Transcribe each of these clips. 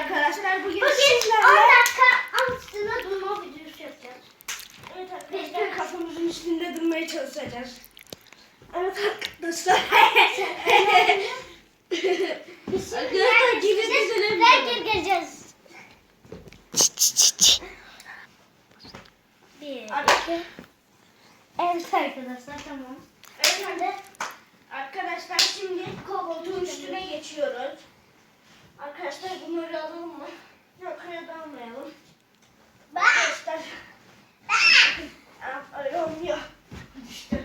arkadaşlar bugün, Bugün 10 sizlerle dakika altına durma videosu yapacağız. evet arkadaşlar kafamızın üstünde durmaya çalışacağız. Evet arkadaşlar. Arkadaşlar, geri dönelim. Belki gireceğiz. Bir, iki. Evet arkadaşlar tamam. evet. Arkadaşlar şimdi koltuğun üstüne geçiyoruz. Bunları alalım mı? Yok hayır almayalım. Arkadaşlar. Ay olmuyor. Düştü.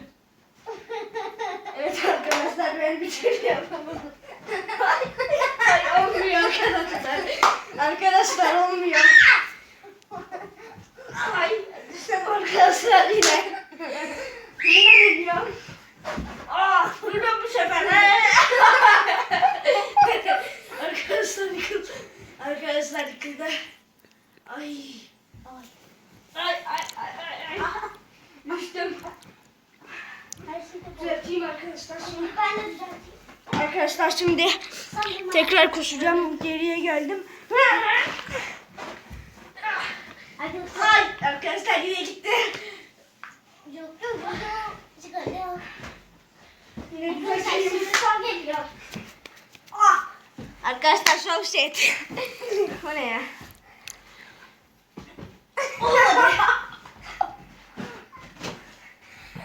Evet arkadaşlar ben bir şey yapamadım. Ay olmuyor arkadaşlar. Arkadaşlar olmuyor. Ay düştüm arkadaşlar yine. Yine geliyor. Aa burada bu sefer. arkadaşlar yıkıldı. Arkadaşlar yıkıldı. Ay. Ay. Ay ay ay ay. ay. Düştüm. Düzelteyim arkadaşlar şimdi. Ben de düzelteyim. Arkadaşlar şimdi tekrar koşacağım. Geriye geldim. Ay arkadaşlar yine gitti. Yok yok yok. Çıkarıyor. Yine Arkadaşlar düzelteyim. şimdi son geliyor. Ah! Şov set. o ne ya?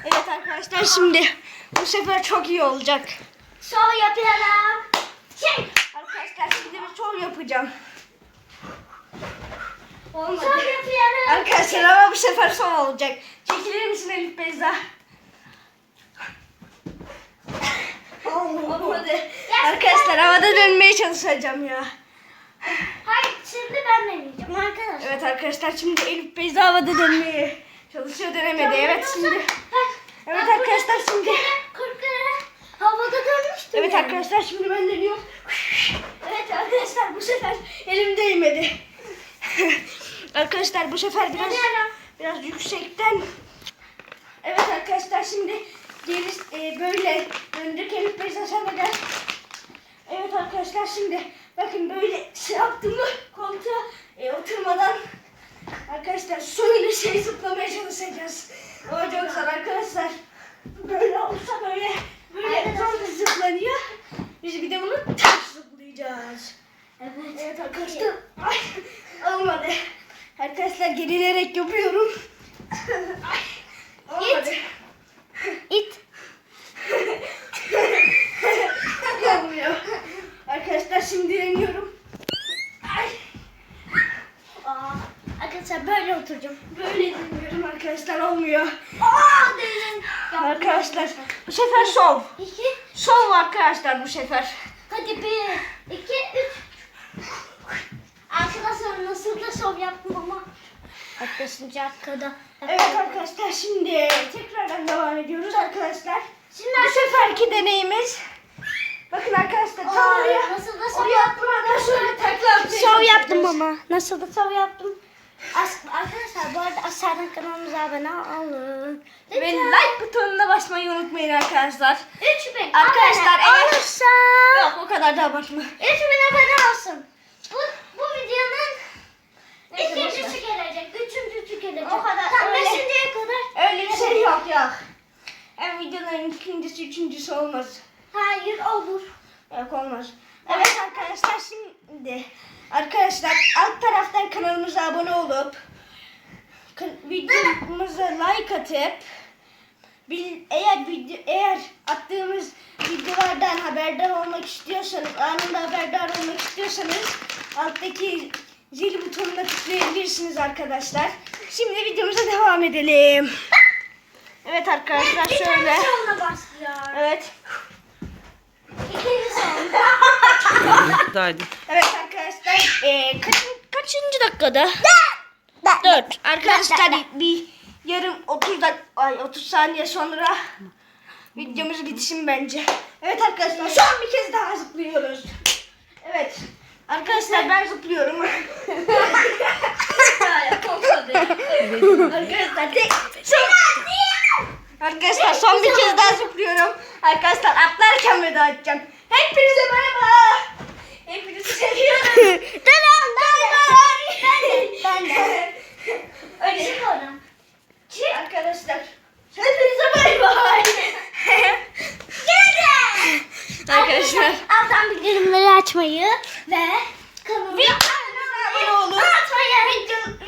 evet arkadaşlar şimdi bu sefer çok iyi olacak. Şov yapıyorum. Çek. Arkadaşlar şimdi bir şov yapacağım. Olmadı. Şov yapıyorum. Arkadaşlar ama bu sefer son olacak. Çekilir misin Elif Beyza? Olmadı. Arkadaşlar havada dönmeye çalışacağım ya. Hayır şimdi ben deneyeceğim arkadaşlar. Evet arkadaşlar şimdi Elif Beyza havada dönmeye çalışıyor dönemedi. Evet şimdi. Evet arkadaşlar şimdi. Havada dönmüştüm. Evet arkadaşlar şimdi ben dönüyorum. Evet arkadaşlar bu sefer elim değmedi. arkadaşlar bu sefer biraz biraz yüksekten. Evet arkadaşlar şimdi geri e, böyle döndük Elif sen de gel. Evet arkadaşlar şimdi bakın böyle şey yaptım mı koltuğa e, oturmadan arkadaşlar şöyle şey zıplamaya çalışacağız. O çok zor arkadaşlar. Böyle olsa böyle böyle zor zıplanıyor. Biz bir de bunu ters zıplayacağız. Evet. Evet arkadaşlar. Ay, olmadı. Arkadaşlar gerilerek yapıyorum. Ay, olmadı. İt. Olmuyor. Arkadaşlar şimdi deniyorum. Ay, Aa, arkadaşlar böyle deniyorum arkadaşlar olmuyor. Aa. Arkadaşlar bu sefer şov. İki. Şov arkadaşlar bu sefer. Hadi bir, iki, üç. Arkadaşlar nasıl da şov yaptım ama. Arkadaşlar arkada. Evet arkadaşlar şimdi tekrardan devam ediyoruz arkadaşlar. Şimdi Bu seferki deneyimiz Bakın arkadaşlar tam oraya nasıl da şov oraya atmadan şöyle takla Şov yaptım ama. Nasıl da şov yaptım. Arkadaşlar bu arada aşağıdan kanalımıza abone olun. Ve like butonuna basmayı unutmayın arkadaşlar. 3000 Arkadaşlar, abone eğer- olursa Yok o kadar da abartma. 3000 abone olsun. Bu, bu videonun Neyse, ikincisi gelecek, üçüncüsü gelecek. O kadar, Tam öyle. beşinciye kadar. Öyle bir şey yok yok. Hem videoların ikincisi üçüncüsü olmaz. Hayır olur. Yok olmaz. Evet arkadaşlar şimdi arkadaşlar alt taraftan kanalımıza abone olup videomuza like atıp eğer video eğer attığımız videolardan haberdar olmak istiyorsanız anında haberdar olmak istiyorsanız alttaki zil butonuna tıklayabilirsiniz arkadaşlar. Şimdi videomuza devam edelim. Evet arkadaşlar Bir şöyle. Evet. İkinci son. Daydı. Evet eee kaç, kaçıncı dakikada? Dört. Arkadaşlar bir yarım 30 dak ay 30 saniye sonra videomuz bitsin bence. Evet arkadaşlar son bir kez daha zıplıyoruz. Evet. Arkadaşlar ben zıplıyorum. arkadaşlar tek son, Arkadaşlar son bir kez daha zıplıyorum. Arkadaşlar atlarken veda edeceğim. Hepinize merhaba. arkadaşlar. Alttan bildirimleri açmayı ve kanalımıza abone olmayı unutmayın.